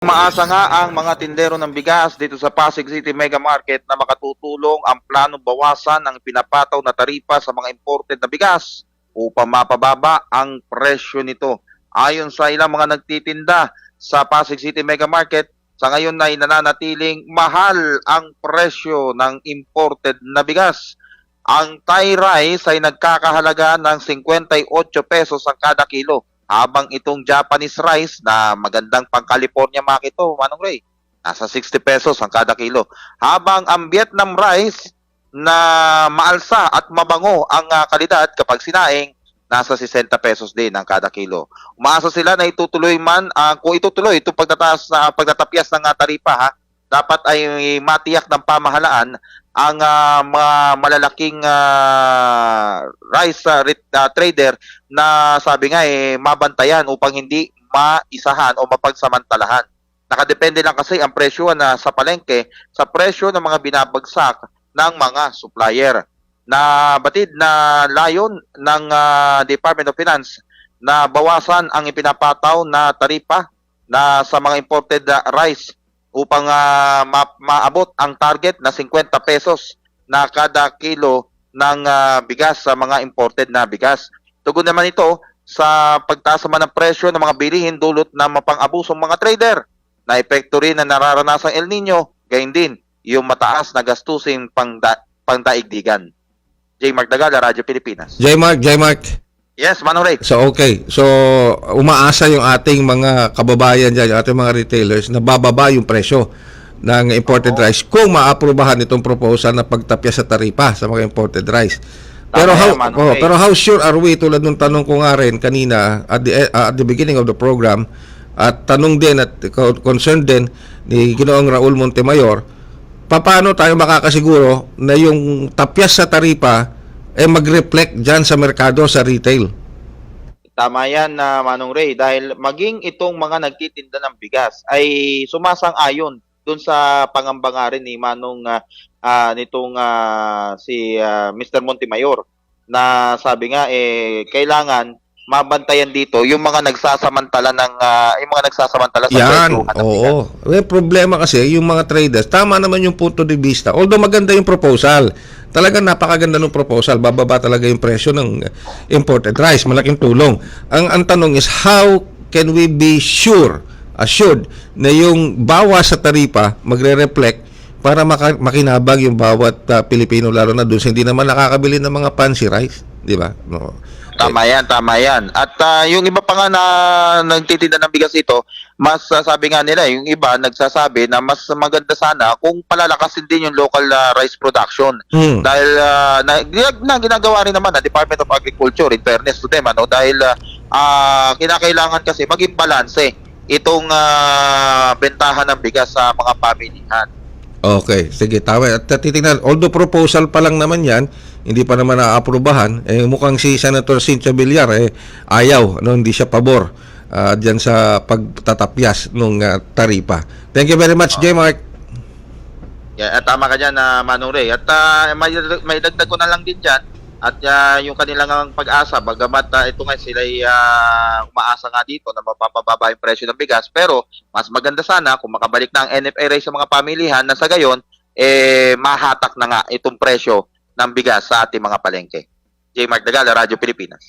Maasa nga ang mga tindero ng bigas dito sa Pasig City Mega Market na makatutulong ang planong bawasan ng pinapataw na taripa sa mga imported na bigas upang mapababa ang presyo nito. Ayon sa ilang mga nagtitinda sa Pasig City Mega Market, sa ngayon ay nananatiling mahal ang presyo ng imported na bigas. Ang Thai rice ay nagkakahalaga ng 58 pesos ang kada kilo habang itong Japanese rice na magandang pang California market to, Manong Ray, nasa 60 pesos ang kada kilo. Habang ang Vietnam rice na maalsa at mabango ang ah, kalidad kapag sinaing, nasa 60 pesos din ang kada kilo. Umaasa sila na itutuloy man, ah, kung itutuloy itong pagtataas na pagtatapyas ng ah, taripa ha, dapat ay matiyak ng pamahalaan ang ah, mga malalaking ah, rice rit- ah, trader na sabi nga eh mabantayan upang hindi maisahan o mapagsamantalahan. Nakadepende lang kasi ang presyo na sa palengke sa presyo ng mga binabagsak ng mga supplier. Na batid na layon ng ah, Department of Finance na bawasan ang ipinapataw na taripa na sa mga imported ah, rice upang ah, ma- maabot ang target na 50 pesos na kada kilo ng ah, bigas sa mga imported na bigas. Tugon naman ito sa pagtaas naman ng presyo ng mga bilihin dulot na mapang-abusong mga trader na epekto rin na nararanasang El Nino, gayon din yung mataas na gastusin pangda- pangdaigdigan. J. Mark Dagala, Radyo Pilipinas. J. Mark, J. Mark. Yes, Manong Ray. So, okay. So, umaasa yung ating mga kababayan yung ating mga retailers, na bababa yung presyo ng imported rice kung maaprubahan itong proposal na pagtapya sa taripa sa mga imported rice. Pero Tama how yan, Manong oh, Ray. pero how sure are we tulad ng tanong ko nga rin kanina at the uh, at the beginning of the program at tanong din at co- concern din ni Ginoong Raul Montemayor paano tayo makakasiguro na yung tapyas sa taripa eh mag-reflect dyan sa merkado sa retail Tama yan na Manong Ray dahil maging itong mga nagtitinda ng bigas ay sumasang-ayon dun sa pangamba nga rin ni Manong ah, ah, nitong ah, si ah, Mr. Montemayor na sabi nga eh kailangan mabantayan dito yung mga nagsasamantala ng ah, yung mga nagsasamantala sa Yan, oo. May problema kasi yung mga traders, tama naman yung punto de vista. Although maganda yung proposal. Talagang napakaganda ng proposal. Bababa talaga yung presyo ng uh, imported rice. Malaking tulong. Ang, ang tanong is, how can we be sure, assured, na yung bawas sa taripa magre-reflect para maka- makinabang yung bawat uh, Pilipino lalo na doon hindi naman nakakabili ng mga fancy rice, di ba? No. Tama yan, tama yan. At ah, yung iba pa nga na nagtitinda ng bigas ito, mas ah, sabi nga nila, yung iba nagsasabi na mas maganda sana kung palalakasin din yung local ah, rice production. Hmm. Dahil ah, na, na, ginagawa rin naman ng Department of Agriculture in fairness to them ano dahil ah, ah, kinakailangan kasi maging balanse itong ah, bentahan ng bigas sa mga pamilihan. Okay, sige, tama. At titingnan, although proposal pa lang naman yan, hindi pa naman naaprubahan, eh, mukhang si Senator Cynthia Villar, eh, ayaw, no, hindi siya pabor ah, dyan sa pagtatapyas ng taripa. Thank you very much, J. Mark. Yeah, at tama ka dyan na Manong Ray. At ah, may, may dagdag ko na lang din dyan. At ah, yung kanilang pag-asa, bagamat ah, ito nga sila uh, umaasa nga dito na mapapababa yung presyo ng bigas. Pero mas maganda sana kung makabalik na ang NFA rate sa mga pamilihan na sa gayon, eh, mahatak na nga itong presyo ng bigas sa ating mga palengke. J. Mark Dagala, Radyo Pilipinas.